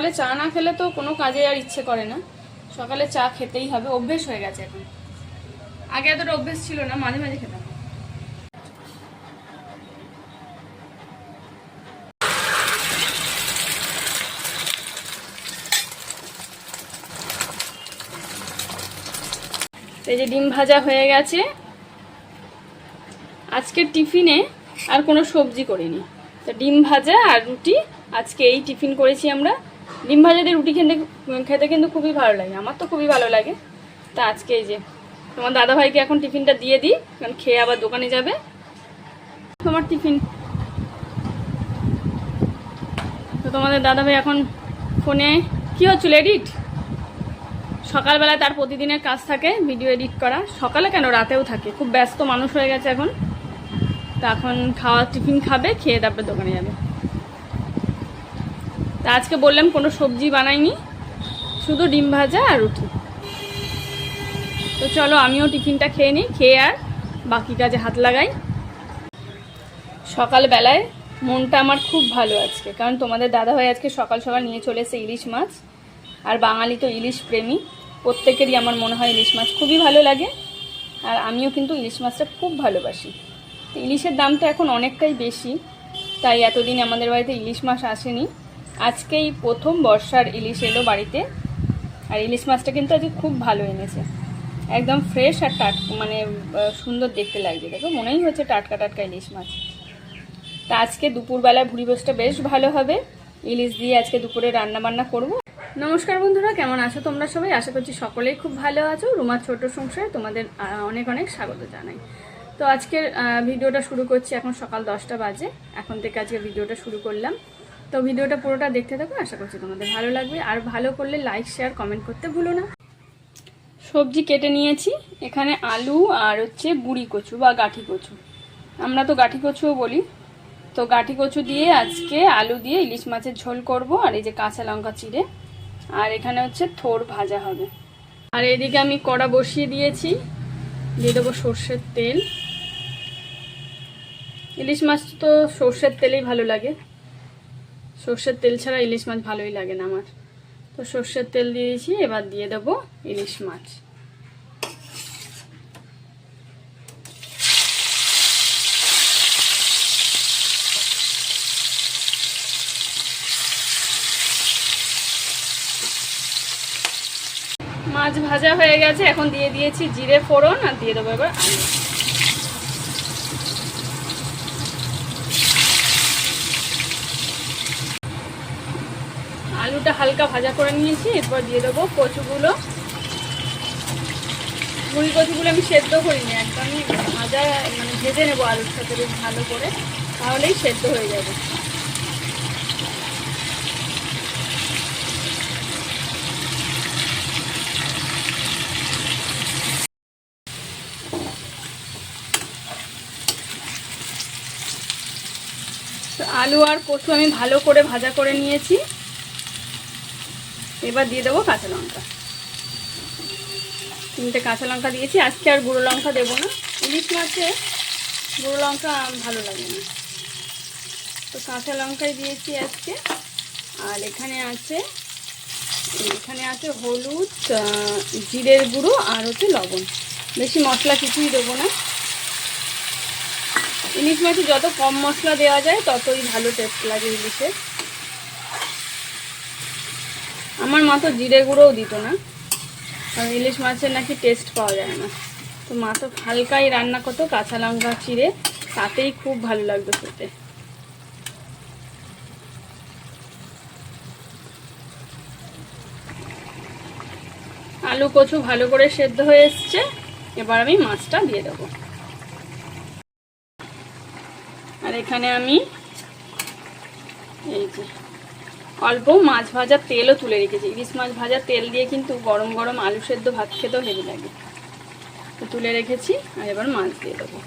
সকালে চা না খেলে তো কোনো কাজে আর ইচ্ছে করে না। সকালে চা খেতেই হবে, অভ্যেস হয়ে গেছে এখন। আগে এতটা অভ্যেস ছিল না, মাঝে মাঝে খেতাম। এই যে ডিম ভাজা হয়ে গেছে। আজকে টিফিনে আর কোনো সবজি করিনি। তো ডিম ভাজা আর রুটি আজকে এই টিফিন করেছি আমরা। ডিম ভাজা দিয়ে রুটি খেতে খেতে কিন্তু খুবই ভালো লাগে, আমার তো খুবই ভালো লাগে। তা আজকে এই যে, তোমার দাদাভাইকে এখন টিফিনটা দিয়ে দিই, কারণ খেয়ে আবার দোকানে যাবে। তোমার টিফিন। তো তোমাদের দাদাভাই এখন ফোনে, কি হচ্ছিল, এডিট? সকালবেলা তার প্রতিদিনের কাজ থাকে, ভিডিও এডিট করা। সকালে কেন? রাতেও থাকে। খুব ব্যস্ত মানুষ হয়ে গেছে এখন। তা এখন খাওয়া, টিফিন খাবে, খেয়ে তারপরে দোকানে যাবে। তা আজকে বললাম কোনো সবজি বানাইনি, শুধু ডিম ভাজা আর রুটি। তো চলো আমিও টিফিনটা খেয়ে নিই, খেয়ে আর বাকি কাজে হাত লাগাই। সকালবেলায় মনটা আমার খুব ভালো আজকে, কারণ তোমাদের দাদাভাই আজকে সকাল সকাল নিয়ে চলে এসে ইলিশ মাছ, আর বাঙালি তো ইলিশ প্রেমী। প্রত্যেকেরই আমার মনে হয় ইলিশ মাছ খুবই ভালো লাগে, আর আমিও কিন্তু ইলিশ মাছটা খুব ভালোবাসি। ইলিশের দামটা এখন অনেকটাই বেশি, তাই এতদিন আমাদের বাড়িতে ইলিশ মাছ আসেনি। আজকেই প্রথম বর্ষার ইলিশ এলো বাড়িতে। আর ইলিশ মাছটা কিন্তু আজকে খুব ভালো এনেছে। একদম ফ্রেশ আর টাট মানে সুন্দর দেখতে লাগছে। দেখো, মনেই হচ্ছে টাটকা টাটকা ইলিশ মাছ। তা আজকে দুপুরবেলা ভুড়ি বসটা বেশ ভালো হবে। ইলিশ দিয়ে আজকে দুপুরে রান্না বান্না করব। নমস্কার বন্ধুরা, কেমন আছো তোমরা সবাই? আশা করছি সকলেই খুব ভালো আছো। রুমার ছোট সংসারে তোমাদের অনেক অনেক স্বাগত জানাই। তো আজকের ভিডিওটা শুরু করছি এখন সকাল দশটা বাজে। এখন থেকে আজকে ভিডিওটা শুরু করলাম। তো ভিডিওটা পুরোটা দেখতে থাকো, আশা করছি তোমাদের ভালো লাগবে। আর ভালো করলে লাইক শেয়ার কমেন্ট করতে ভুলো না। সবজি কেটে নিয়েছি, এখানে আলু আর হচ্ছে বুড়ি কচু বা গাঠি কচু। আমরা তো গাঠি কচুও বলি। তো গাঠি কচু দিয়ে আজকে আলু দিয়ে ইলিশ মাছের ঝোল করব, আর এই যে কাঁচা লঙ্কা চিড়ে। আর এখানে হচ্ছে থোর ভাজা হবে। আর এদিকে আমি কড়া বসিয়ে দিয়েছি, দিয়ে দেবো সর্ষের তেল। ইলিশ মাছ তো সর্ষের তেলেই ভালো লাগে। সর্ষের তেল ছাড়া ইলিশ মাছ ভালোই লাগে না আমার। তো সর্ষের তেল দিয়েছি, এবার দিয়ে দেবো ইলিশ মাছ। মাছ ভাজা হয়ে গেছে, এখন দিয়ে দিয়েছি জিরে ফোড়ন, আর দিয়ে দেবো এবার আলু। আলুটা হালকা ভাজা করে নিয়েছি, এরপর দিয়ে দেবো কচুগুলো। মুড়ি কচুগুলো আমি সেদ্ধ করিনি, একদমই ভাজা মানে ভেজে নেব আলুর সাথে বেশ ভালো করে, তাহলেই সেদ্ধ হয়ে যাবে। আলু আর কচু আমি ভালো করে ভাজা করে নিয়েছি। এবার দিয়ে দেবো কাঁচা লঙ্কা। তিনটে কাঁচা লঙ্কা দিয়েছি, আজকে আর গুঁড়ো লঙ্কা দেবো না। ইলিশ মাছে গুঁড়ো লঙ্কা ভালো লাগে না। তো কাঁচা লঙ্কাই দিয়েছি আজকে। আর এখানে আছে এখানে আছে হলুদ জিরের গুঁড়ো আর হচ্ছে লবণ। বেশি মশলা কিছুই দেবো না। ইলিশ মাছে যত কম মশলা দেওয়া যায়, ততই ভালো টেস্ট লাগে ইলিশের। আমার মা তো জিরে গুঁড়োও দিত না। কারণ ইলিশ মাছের নাকি টেস্ট পাওয়া যায় না। তো মা তো হালকাই রান্না করতো, কাঁচা লঙ্কা চিড়ে, তাতেই খুব ভালো লাগতো খেতে। আলু কচু ভালো করে সেদ্ধ হয়ে এসছে, এবার আমি মাছটা দিয়ে দেবো। আর এখানে আমি এই যে অল্প মাছ ভাজার তেলও তুলে রেখেছি। ইলিশ মাছ ভাজার তেল দিয়ে কিন্তু গরম গরম আলু সেদ্ধ, ভাত খেতেও হেভি লাগে। তুলে রেখেছি, আর এবার মাছ দিয়ে দেবো।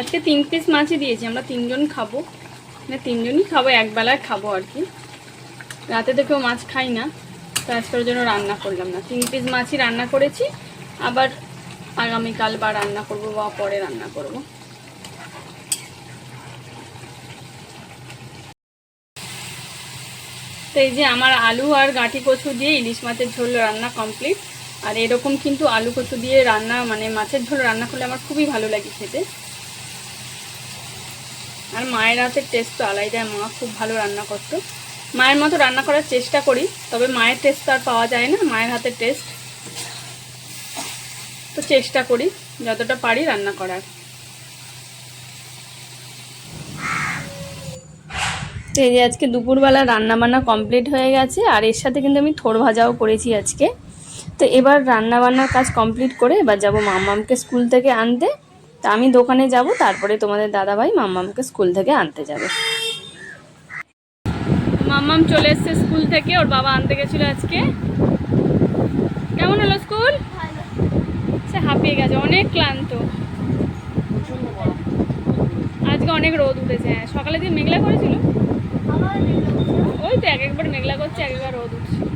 আজকে তিন পিস মাছই দিয়েছি, আমরা তিনজন খাব। মানে তিনজনই খাব, একবেলায় খাব আর কি। রাতে তো কেউ মাছ খাই না, তো আজকের জন্য রান্না করলাম না। তিন পিস মাছই রান্না করেছি, আবার আগামীকাল বা রান্না করব বা পরে রান্না করব। তো এই যে আমার আলু আর গাঁটি কচু দিয়ে ইলিশ মাছের ঝোল রান্না কমপ্লিট আর এরকম কিন্তু আলু কচু দিয়ে রান্না মানে মাছের ঝোল রান্না করলে আমার খুবই ভালো লাগে খেতে। আর মায়ের হাতের টেস্ট তো আলাদাই মা খুব ভালো রান্না করতো। মায়ের মতো রান্না করার চেষ্টা করি, তবে মায়ের টেস্ট তো আর পাওয়া যায় না, মায়ের হাতের টেস্ট তো চেষ্টা করি, যতটা পারি রান্না করার। তো এই যে আজকে দুপুরবেলা রান্না বান্না কমপ্লিট হয়ে গেছে, আর এর সাথে কিন্তু আমি থোড় ভাজাও করেছি আজকে। তো এবার রান্না বান্নার কাজ কমপ্লিট করে এবার যাব মাম্মামকে স্কুল থেকে আনতে। তা আমি দোকানে যাব, তারপরে তোমাদের দাদাভাই মাম্মামকে স্কুল থেকে আনতে যাবে। মাম্মাম চলে এসছে স্কুল থেকে, ওর বাবা আনতে গেছিল আজকে। কেমন হলো স্কুল? সে হাঁপিয়ে গেছে, অনেক ক্লান্ত। আজকে অনেক রোদ উঠেছে হ্যাঁ সকালে দিয়ে মেঘলা করেছিল? ওই তো এক একবার মেঘলা করছে এক একবার রোদ উঠছে